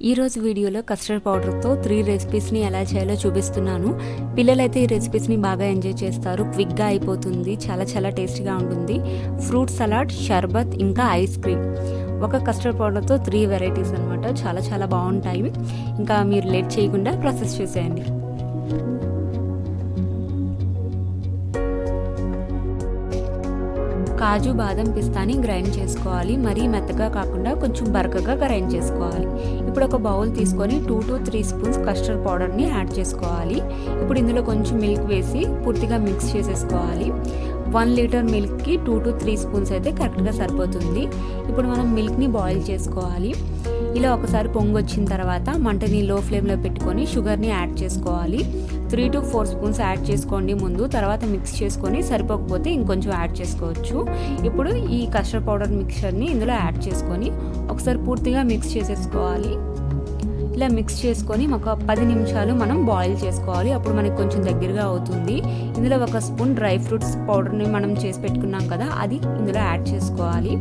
ఈరోజు వీడియోలో కస్టర్డ్ పౌడర్తో త్రీ రెసిపీస్ని ఎలా చేయాలో చూపిస్తున్నాను. పిల్లలైతే ఈ రెసిపీస్ని బాగా ఎంజాయ్ చేస్తారు. క్విక్గా అయిపోతుంది. చాలా చాలా టేస్టీగా ఉంటుంది. ఫ్రూట్ సలాడ్ షర్బత్ ఇంకా ఐస్ క్రీమ్ ఒక కస్టర్డ్ పౌడర్తో త్రీ వెరైటీస్ అనమాట చాలా చాలా బాగుంటాయి. ఇంకా మీరు లేట్ చేయకుండా ప్రాసెస్ చేసేయండి. కాజు బాదం పిస్తాని గ్రైండ్ చేసుకోవాలి. మరీ మెత్తగా కాకుండా కొంచెం బరకగా గ్రైండ్ చేసుకోవాలి. ఇప్పుడు ఒక బౌల్ తీసుకొని two to three spoons custard పౌడర్ని యాడ్ చేసుకోవాలి. ఇప్పుడు ఇందులో కొంచెం మిల్క్ వేసి పూర్తిగా మిక్స్ చేసేసుకోవాలి. వన్ లీటర్ మిల్క్కి టూ టు త్రీ స్పూన్స్ అయితే కరెక్ట్గా సరిపోతుంది. ఇప్పుడు మనం మిల్క్ని బాయిల్ చేసుకోవాలి. ఇలా ఒకసారి పొంగొచ్చిన తర్వాత మంటని లో ఫ్లేమ్లో పెట్టుకొని షుగర్ని యాడ్ చేసుకోవాలి. Three to four spoons add చేసుకోండి ముందు. తర్వాత మిక్స్ చేసుకొని సరిపోకపోతే ఇంకొంచెం యాడ్ చేసుకోవచ్చు. ఇప్పుడు ఈ కస్టర్డ్ పౌడర్ మిక్చర్ని ఇందులో యాడ్ చేసుకొని ఒకసారి పూర్తిగా మిక్స్ చేసేసుకోవాలి. ఇలా మిక్స్ చేసుకొని ఒక పది నిమిషాలు మనం బాయిల్ చేసుకోవాలి. అప్పుడు మనకి కొంచెం దగ్గరగా అవుతుంది. ఇందులో ఒక స్పూన్ డ్రై ఫ్రూట్స్ పౌడర్ని మనం చేసి పెట్టుకున్నాం కదా అది ఇందులో యాడ్ చేసుకోవాలి.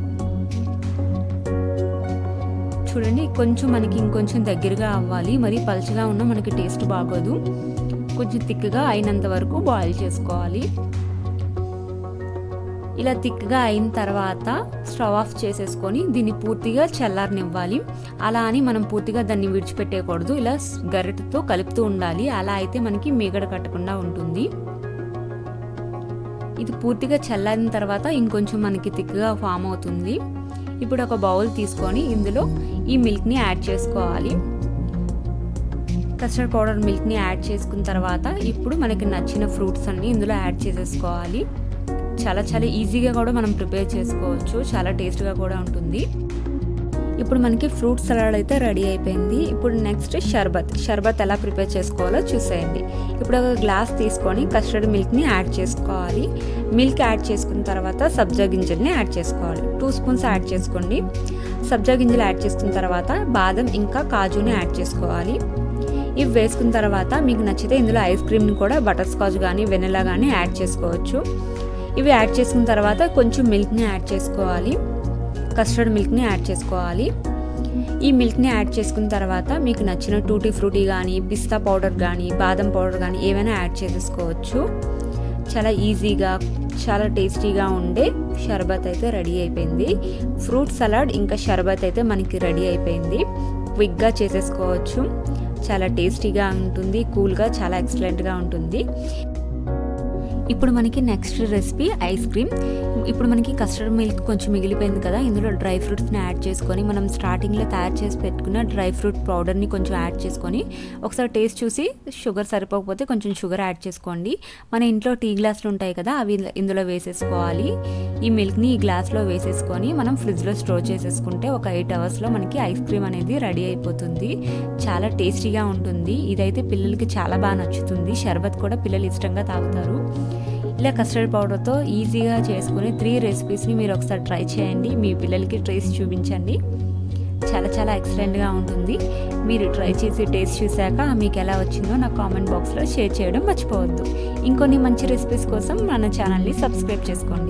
చూడండి కొంచెం మనకి ఇంకొంచెం దగ్గరగా అవ్వాలి. మరి పలుచగా ఉన్న మనకి టేస్ట్ బాగోదు. కొంచెం థిక్గా అయినంత వరకు బాయిల్ చేసుకోవాలి. ఇలా థిక్గా అయిన తర్వాత స్టవ్ ఆఫ్ చేసేసుకొని దీన్ని పూర్తిగా చల్లారనివ్వాలి. అలా అని మనం పూర్తిగా దాన్ని విడిచిపెట్టేయకూడదు. ఇలా గరిటతో కలుపుతూ ఉండాలి. అలా అయితే మనకి మీగడ కట్టకుండా ఉంటుంది. ఇది పూర్తిగా చల్లారిన తర్వాత ఇంకొంచెం మనకి థిక్గా ఫామ్ అవుతుంది. ఇప్పుడు ఒక బౌల్ తీసుకొని ఇందులో ఈ మిల్క్ని యాడ్ చేసుకోవాలి. కస్టర్డ్ పౌడర్ మిల్క్ని యాడ్ చేసుకున్న తర్వాత ఇప్పుడు మనకి నచ్చిన ఫ్రూట్స్ అన్ని ఇందులో యాడ్ చేసేసుకోవాలి. చాలా చాలా ఈజీగా కూడా మనం ప్రిపేర్ చేసుకోవచ్చు. చాలా టేస్ట్గా కూడా ఉంటుంది. ఇప్పుడు మనకి ఫ్రూట్ సలాడ్ అయితే రెడీ అయిపోయింది. ఇప్పుడు నెక్స్ట్ షర్బత్. షర్బత్ ఎలా ప్రిపేర్ చేసుకోవాలో చూసేయండి. ఇప్పుడు ఒక గ్లాస్ తీసుకొని కస్టర్డ్ మిల్క్ని యాడ్ చేసుకోవాలి. మిల్క్ యాడ్ చేసుకున్న తర్వాత సబ్జా గింజల్ని యాడ్ చేసుకోవాలి. టూ స్పూన్స్ యాడ్ చేసుకోండి. సబ్జా గింజలు యాడ్ చేసుకున్న తర్వాత బాదం ఇంకా కాజుని యాడ్ చేసుకోవాలి. ఇవి వేసుకున్న తర్వాత మీకు నచ్చితే ఇందులో ఐస్ క్రీమ్ని కూడా బటర్ స్కాచ్ కానీ వెనిలా కానీ యాడ్ చేసుకోవచ్చు. ఇవి యాడ్ చేసుకున్న తర్వాత కొంచెం మిల్క్ని యాడ్ చేసుకోవాలి. కస్టర్డ్ మిల్క్ని యాడ్ చేసుకోవాలి. ఈ మిల్క్ని యాడ్ చేసుకున్న తర్వాత మీకు నచ్చిన టూటీ ఫ్రూటీ కానీ పిస్తా పౌడర్ కానీ బాదం పౌడర్ కానీ ఏమైనా యాడ్ చేసేసుకోవచ్చు. చాలా ఈజీగా చాలా టేస్టీగా ఉండే షర్బత్ అయితే రెడీ అయిపోయింది. ఫ్రూట్ సలాడ్ ఇంకా షర్బత్ అయితే మనకి రెడీ అయిపోయింది. క్విక్గా చేసేసుకోవచ్చు. చాలా టేస్టీగా ఉంటుంది కూల్గా చాలా ఎక్సలెంట్గా ఉంటుంది. ఇప్పుడు మనకి నెక్స్ట్ రెసిపీ ఐస్ క్రీమ్. ఇప్పుడు మనకి కస్టర్డ్ మిల్క్ కొంచెం మిగిలిపోయింది కదా ఇందులో డ్రై ఫ్రూట్స్ని యాడ్ చేసుకొని మనం స్టార్టింగ్లో తయారు చేసి పెట్టుకున్న డ్రై ఫ్రూట్ పౌడర్ని కొంచెం యాడ్ చేసుకొని ఒకసారి టేస్ట్ చూసి షుగర్ సరిపోకపోతే కొంచెం షుగర్ యాడ్ చేసుకోండి. మన ఇంట్లో టీ గ్లాసులు ఉంటాయి కదా అవి ఇందులో వేసేసుకోవాలి. ఈ మిల్క్ని ఈ గ్లాస్లో వేసేసుకొని మనం ఫ్రిడ్జ్లో స్టోర్ చేసేసుకుంటే ఒక ఎయిట్ అవర్స్లో మనకి ఐస్ క్రీమ్ అనేది రెడీ అయిపోతుంది. చాలా టేస్టీగా ఉంటుంది. ఇదైతే పిల్లలకి చాలా బాగా నచ్చుతుంది. షర్బత్ కూడా పిల్లలు ఇష్టంగా తాగుతారు. ఇలా కస్టర్డ్ పౌడర్తో ఈజీగా చేసుకుని త్రీ రెసిపీస్ని మీరు ఒకసారి ట్రై చేయండి. మీ పిల్లలకి టేస్ట్ చూపించండి. చాలా చాలా ఎక్సలెంట్గా ఉంటుంది. మీరు ట్రై చేసి టేస్ట్ చూశాక మీకు ఎలా వచ్చిందో నా కామెంట్ బాక్స్లో షేర్ చేయడం మర్చిపోవద్దు. ఇంకొన్ని మంచి రెసిపీస్ కోసం మన ఛానల్ని సబ్స్క్రైబ్ చేసుకోండి.